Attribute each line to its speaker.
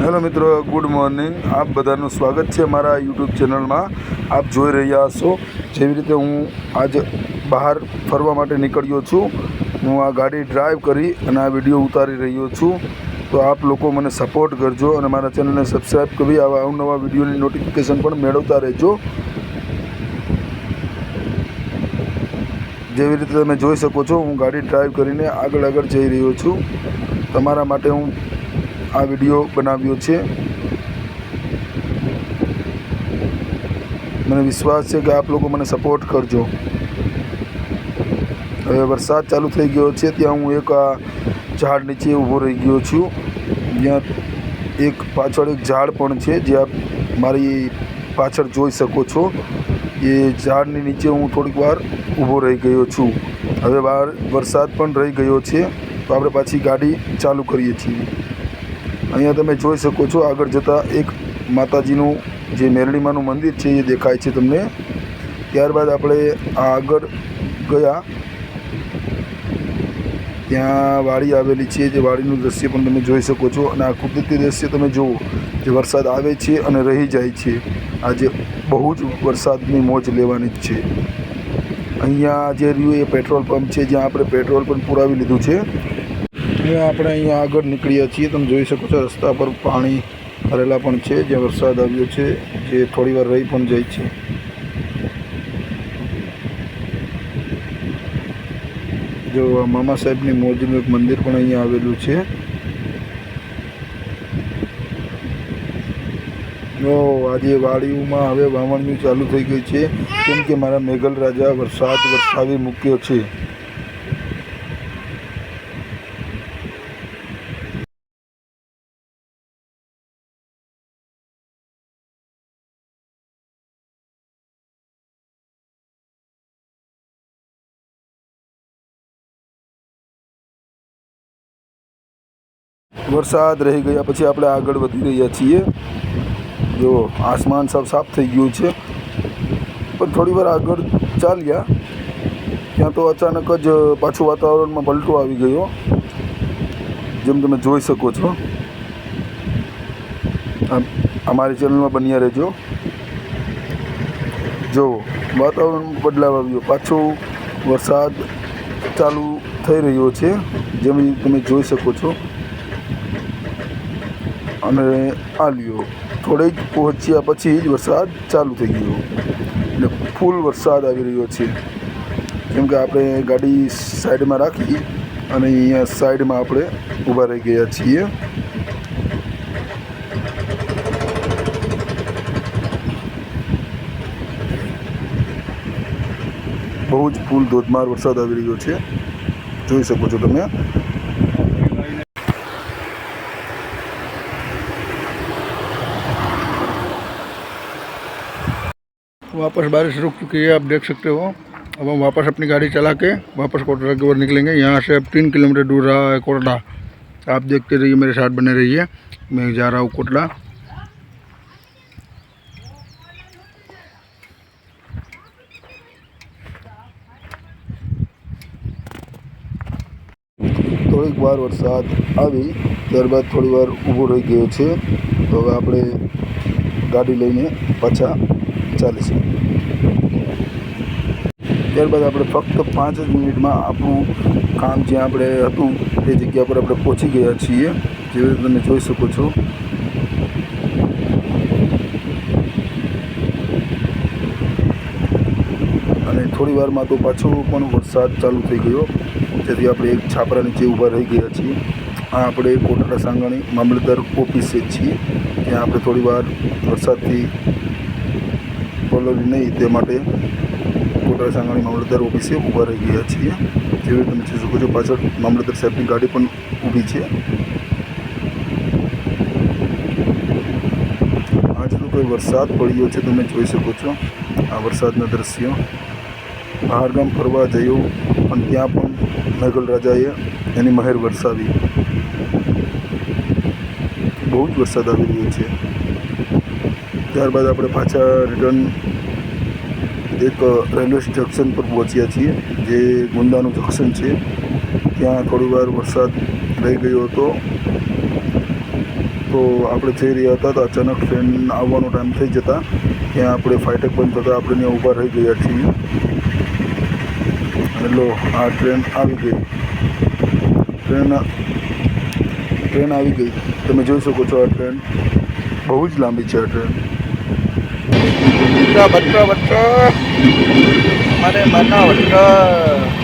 Speaker 1: Hello મિત્રો, good morning. આપ બધાનું સ્વાગત છે મારા યુટ્યુબ ચેનલમાં. આપ જોઈ રહ્યા હશો. જેવી રીતે હું આજ બહાર ફરવા માટે નીકળ્યો છું, હું આ ગાડી ડ્રાઈવ કરી અને આ વીડિયો ઉતારી રહ્યો છું. તો આપ લોકો મને સપોર્ટ કરજો અને મારા ચેનલને સબસ્ક્રાઈબ કરી આવા અવનવા વિડીયોની નોટિફિકેશન પણ મેળવતા રહેજો. જેવી રીતે તમે જોઈ શકો છો, હું ગાડી ડ્રાઈવ કરીને આગળ આગળ જઈ રહ્યો છું. તમારા માટે હું આ વીડિયો બનાવ્યો છે. મને વિશ્વાસ છે કે આપ લોકો મને સપોર્ટ કરજો. હવે વરસાદ ચાલુ થઈ ગયો છે, ત્યાં હું એક આ ઝાડ નીચે ઊભો રહી ગયો છું. જ્યાં એક પાછળ એક ઝાડ પણ છે, જે આપ મારી પાછળ જોઈ શકો છો. એ ઝાડની નીચે હું થોડીક વાર ઊભો રહી ગયો છું. હવે બહાર વરસાદ પણ રહી ગયો છે, તો આપણે પાછી ગાડી ચાલુ કરીએ છીએ. અહીંયા તમે જોઈ શકો છો, આગળ જતાં એક માતાજીનું જે મેરડીમાનું મંદિર છે એ દેખાય છે તમને. ત્યારબાદ આપણે આગળ ગયા. ત્યાં વાડી આવેલી છે, જે વાડીનું દ્રશ્ય પણ તમે જોઈ શકો છો અને આ કુદરતી દ્રશ્ય તમે જુઓ, જે વરસાદ આવે છે અને રહી જાય છે. આજે બહુ જ વરસાદની મોજ લેવાની જ છે. અહીંયા જે રહ્યું એ પેટ્રોલ પંપ છે, જ્યાં આપણે પેટ્રોલ પણ પુરાવી લીધું છે. હવે આપણે અહીંયા આગળ નીકળ્યા છીએ. તમે જોઈ શકો છો, રસ્તા પર પાણી ભરેલા પણ છે, જ્યાં વરસાદ આવ્યો છે, જે થોડી વાર રહી પણ જાય છે. જો મામા સાહેબની મોજનું એક મંદિર પણ અહીંયા આવેલું છે. જો આજે વાડીઓમાં હવે વાવણીઓ ચાલુ થઈ ગઈ છે. કેમ કે મારા મેઘલ રાજા વરસાદ વરસાવી મૂક્યો છે. વરસાદ રહી ગયા પછી આપણે આગળ વધી રહ્યા છીએ. જો આસમાન સાફ સાફ થઈ ગયું છે. પણ થોડી વાર આગળ ચાલ્યા, ત્યાં તો અચાનક જ પાછું વાતાવરણમાં પલટો આવી ગયો. જેમ તમે જોઈ શકો છો. અમારી ચેનલમાં બન્યા રહેજો. જો વાતાવરણમાં બદલાવ આવ્યો, પાછો વરસાદ ચાલુ થઈ રહ્યો છે, જેમ તમે જોઈ શકો છો. અને આ લ્યો, થોડીક પહોંચ્યા પછી જ વરસાદ ચાલુ થઈ ગયો. એટલે ફૂલ વરસાદ આવી રહ્યો છે. કેમ કે આપણે ગાડી સાઈડમાં રાખી અને અહીંયા સાઈડમાં આપણે ઊભા રહી ગયા છીએ. બહુ જ ફૂલ ધોધમાર વરસાદ આવી રહ્યો છે. જોઈ શકો છો તમે. वापस बारिश रुक चुकी है आप देख सकते हो अब हम वापस अपनी गाड़ी चला के वापस कोटड़ा की ओर निकलेंगे यहाँ से अब तीन किलोमीटर दूर रहा है कोटड़ा आप देखते रहिए मेरे साथ बने रहिए मैं जा रहा हूँ कोटड़ा થોડીક વાર વરસાદ આવી ત્યારબાદ થોડી વાર ઊભો રહી ગયો છે તો હવે આપણે ગાડી લઈને પાછા ચાલીશું ત્યારબાદ આપણે ફક્ત પાંચ જ મિનિટમાં આપણું કામ જ્યાં આપણે હતું તે જગ્યા પર આપણે પહોંચી ગયા છીએ. જેવી રીતે તમે જોઈ શકો છો. અને થોડી વારમાં તો પાછો પણ વરસાદ ચાલુ થઈ ગયો. જેથી આપણે એક છાપરા નીચે ઊભા રહી ગયા છીએ. આ આપણે કોટડા સાંગાણી મામલતદાર ઓફિસે છીએ. ત્યાં આપણે થોડી વાર વરસાદથી પલળી નહીં, તે માટે કોટડા સાંગાણી મામલતદાર ઓફિસે ઊભા રહી ગયા છીએ. જેવી તમે જોઈ શકો છો, પાછળ મામલતદાર સાહેબની ગાડી પણ ઊભી છે. આજનો કોઈ વરસાદ પડ્યો છે, તમે જોઈ શકો છો. આ વરસાદના દ્રશ્યો. બહારગામ ફરવા જયો, પણ ત્યાં પણ નગલ રાજાએ એની મહેર વરસાવી. બહુ જ વરસાદ આવી રહ્યો છે. ત્યારબાદ આપણે પાછા રિટર્ન એક રેલવે જંકશન પર પહોંચ્યા છીએ, જે ગુંદાનું જંકશન છે. ત્યાં થોડી વાર વરસાદ રહી ગયો હતો. તો આપણે જઈ રહ્યા હતા તો અચાનક ટ્રેન આવવાનો ટાઈમ થઈ જતા, ત્યાં આપણે ફાઇટક બંધ થતાં આપણે ત્યાં ઊભા રહી ગયા છીએ. હેલો આ ટ્રેન આવી ગઈ. ટ્રેન ટ્રેન આવી ગઈ. તમે જોઈ શકો છો આ ટ્રેન બહુ જ લાંબી છે આ ટ્રેન
Speaker 2: બચ્ચા બચ્ચા. બચ્ચા અરે મના બચ્ચા.